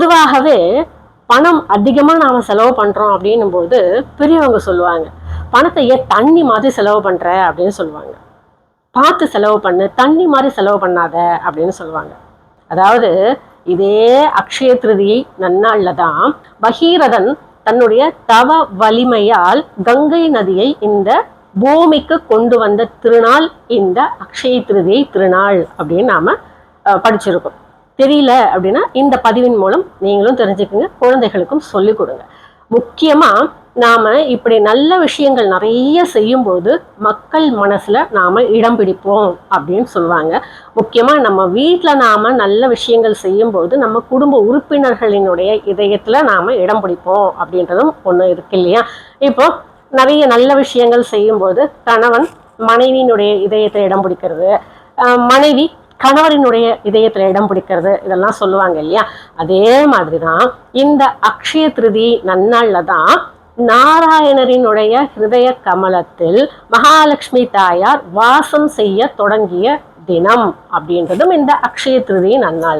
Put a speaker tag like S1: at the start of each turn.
S1: பொதுவாகவே பணம் அதிகமா நாம செலவு பண்றோம் அப்படின்னும் போது பெரியவங்க சொல்லுவாங்க பணத்தை ஏன் தண்ணி மாதிரி செலவு பண்ணுற அப்படின்னு சொல்லுவாங்க. பார்த்து செலவு பண்ணு தண்ணி மாதிரி செலவு பண்ணாத அப்படின்னு சொல்லுவாங்க. அதாவது இதே அக்ஷய திருதியை நன்னாள்ல தான் பகீரதன் தன்னுடைய தவ வலிமையால் கங்கை நதியை இந்த பூமிக்கு கொண்டு வந்த திருநாள் இந்த அக்ஷய திருதியை திருநாள் அப்படின்னு நாம படிச்சிருக்கோம். தெரியல அப்படின்னா இந்த பதிவின் மூலம் நீங்களும் தெரிஞ்சுக்குங்க குழந்தைகளுக்கும் சொல்லிக் கொடுங்க. முக்கியமாக நாம இப்படி நல்ல விஷயங்கள் நிறைய செய்யும்போது மக்கள் மனசுல நாம இடம் பிடிப்போம் அப்படின்னு சொல்லுவாங்க. முக்கியமாக நம்ம வீட்டில் நாம நல்ல விஷயங்கள் செய்யும்போது நம்ம குடும்ப உறுப்பினர்களினுடைய இதயத்தில் நாம இடம் பிடிப்போம் அப்படின்றதும் ஒன்று இருக்கு இல்லையா? இப்போ நிறைய நல்ல விஷயங்கள் செய்யும்போது கணவன் மனைவியினுடைய இதயத்தை இடம் பிடிக்கிறது. மனைவி கணவரினுடைய இதயத்தில் இடம் பிடிக்கிறது இதெல்லாம் சொல்லுவாங்க இல்லையா? அதே மாதிரி தான் இந்த அக்ஷய திருதி நன்னாளில் தான் நாராயணரினுடைய ஹிருதய கமலத்தில் மகாலட்சுமி தாயார் வாசம் செய்ய தொடங்கிய தினம் அப்படின்றதும் இந்த அக்ஷய திருதி நன்னாள்.